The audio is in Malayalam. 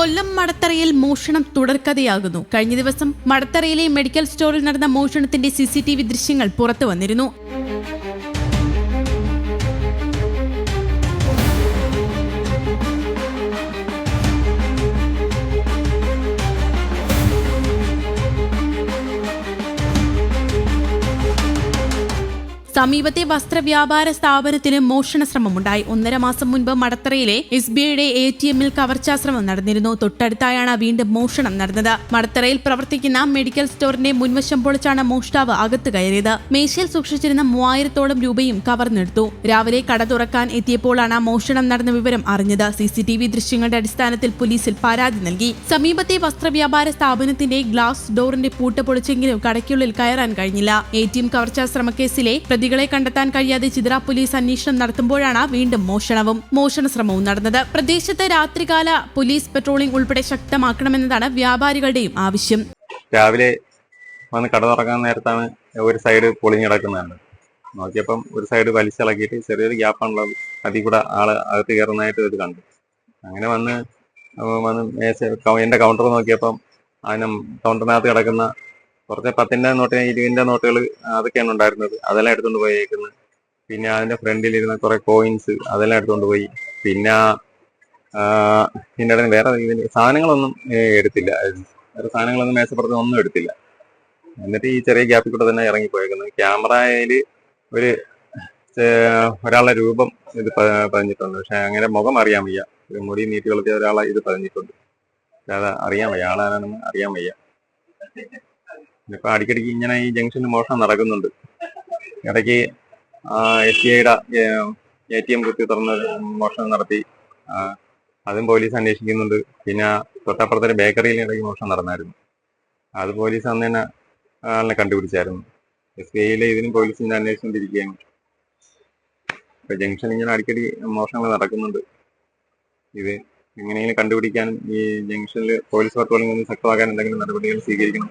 കൊല്ലം മടത്തറയിൽ മോഷണം തുടർക്കഥയാകുന്നു. കഴിഞ്ഞ ദിവസം മടത്തറയിലെ മെഡിക്കൽ സ്റ്റോറിൽ നടന്ന മോഷണത്തിന്റെ സി സി ടി വി ദൃശ്യങ്ങൾ പുറത്തു വന്നിരുന്നു. സമീപത്തെ വസ്ത്രവ്യാപാര സ്ഥാപനത്തിന് മോഷണ ശ്രമമുണ്ടായി ഒന്നര മാസം മുൻപ് മടത്തറയിലെ എസ് ബി ഐയുടെ എ ടി എമ്മിൽ കവർച്ചാശ്രമം നടന്നിരുന്നു. തൊട്ടടുത്തായാണ് വീണ്ടും മോഷണം നടന്നത്. മടത്തറയിൽ പ്രവർത്തിക്കുന്ന മെഡിക്കൽ സ്റ്റോറിന്റെ മുൻവശം പൊളിച്ചാണ് മോഷ്ടാവ് അകത്ത് കയറിയത്. മേശയിൽ സൂക്ഷിച്ചിരുന്ന മൂവായിരത്തോളം രൂപയും കവർന്നെടുത്തു. രാവിലെ കട തുറക്കാൻ എത്തിയപ്പോഴാണ് മോഷണം നടന്ന വിവരം അറിഞ്ഞത്. സി സി ടി വി ദൃശ്യങ്ങളുടെ അടിസ്ഥാനത്തിൽ പോലീസിൽ പരാതി നൽകി. സമീപത്തെ വസ്ത്രവ്യാപാര സ്ഥാപനത്തിന്റെ ഗ്ലാസ് ഡോറിന്റെ പൂട്ട് പൊളിച്ചെങ്കിലും കടയ്ക്കുള്ളിൽ കയറാൻ കഴിഞ്ഞില്ല. എ ടി എം കവർച്ചാ ശ്രമക്കേസിലെ പ്രതികളെ കണ്ടെത്താൻ കഴിയാതെ ചിത്ര പോലീസ് അന്വേഷണം നടത്തുമ്പോഴാണ് വീണ്ടും മോഷണവും മോഷണ ശ്രമവും നടന്നത്. പ്രദേശത്ത് രാത്രികാല പോലീസ് പെട്രോളിംഗ് ഉൾപ്പെടെ ശക്തമാക്കണമെന്നതാണ് വ്യാപാരികളുടെയും ആവശ്യം. രാവിലെ വന്ന് കട തുറക്കാൻ നേരത്താണ് ഒരു സൈഡ് പൊളിഞ്ഞ് കിടക്കുന്നതാണ് നോക്കിയപ്പം ഒരു സൈഡ് വലിച്ചിളക്കിയിട്ട് ചെറിയൊരു ഗ്യാപ്പാണുള്ളത് അതിൽ കൂടെ ആൾ അകത്ത് കയറുന്നതായിട്ട് ഇത് കണ്ടു. അങ്ങനെ വന്ന് വന്ന് മേശ എന്റെ കൗണ്ടർ നോക്കിയപ്പം അതിനും കൗണ്ടറിനകത്ത് കിടക്കുന്ന കുറച്ച് പത്തിന്റെ നോട്ട് ഇരുപതിന്റെ നോട്ടുകൾ അതൊക്കെയാണ് ഉണ്ടായിരുന്നത്. അതെല്ലാം എടുത്തുകൊണ്ട് പോയേക്കുന്നത് പിന്നെ അതിന്റെ ഫ്രണ്ടിലിരുന്ന കുറെ കോയിൻസ് അതെല്ലാം എടുത്തുകൊണ്ട് പോയി. പിന്നെ പിന്നെ അവിടെ വേറെ സാധനങ്ങളൊന്നും എടുത്തില്ല. വേറെ സാധനങ്ങളൊന്നും മേശപ്പുറത്ത് ഒന്നും എടുത്തില്ല. എന്നിട്ട് ഈ ചെറിയ ഗ്യാപ്പിൽ കൂടെ തന്നെ ഇറങ്ങിപ്പോയേക്കുന്നത് ക്യാമറയിൽ ഒരു ഒരാളുടെ രൂപം ഇത് പറഞ്ഞിട്ടുണ്ട് പക്ഷെ അങ്ങനെ മുഖം അറിയാൻ വയ്യ. ഒരു മുടി നീട്ടി വളർത്തിയ ഒരാളെ ഇത് പതിഞ്ഞിട്ടുണ്ട്. പക്ഷെ അത് അറിയാൻ വയ്യ. ആളാരാണെന്ന് അറിയാൻ വയ്യ. ഇപ്പൊ അടിക്കടിക്ക് ഇങ്ങനെ ഈ ജംഗ്ഷനിൽ മോഷണം നടക്കുന്നുണ്ട്. ഇടയ്ക്ക് എസ് ബി ഐയുടെ എ ടി എം കുത്തി തുറന്ന് മോഷണം നടത്തി. അതും പോലീസ് അന്വേഷിക്കുന്നുണ്ട്. പിന്നെ തൊട്ടപ്പുറത്തൊരു ബേക്കറിയിൽ ഇടയ്ക്ക് മോഷണം നടന്നായിരുന്നു. അത് പോലീസ് അന്ന് തന്നെ ആളിനെ കണ്ടുപിടിച്ചായിരുന്നു. എസ് ബി ഐയിലെ ഇതിനും പോലീസ് ഇന്ന് അന്വേഷിച്ചുകൊണ്ടിരിക്കുകയാണ്. ഇപ്പൊ ജംഗ്ഷൻ ഇങ്ങനെ അടിക്കടി മോഷണങ്ങൾ നടക്കുന്നുണ്ട്. ഇത് എങ്ങനെയെങ്കിലും കണ്ടുപിടിക്കാനും ഈ ജംഗ്ഷനിൽ പോലീസ് പട്രോളിംഗ് ഒന്ന് ശക്തമാക്കാൻ എന്തെങ്കിലും നടപടികൾ സ്വീകരിക്കണം.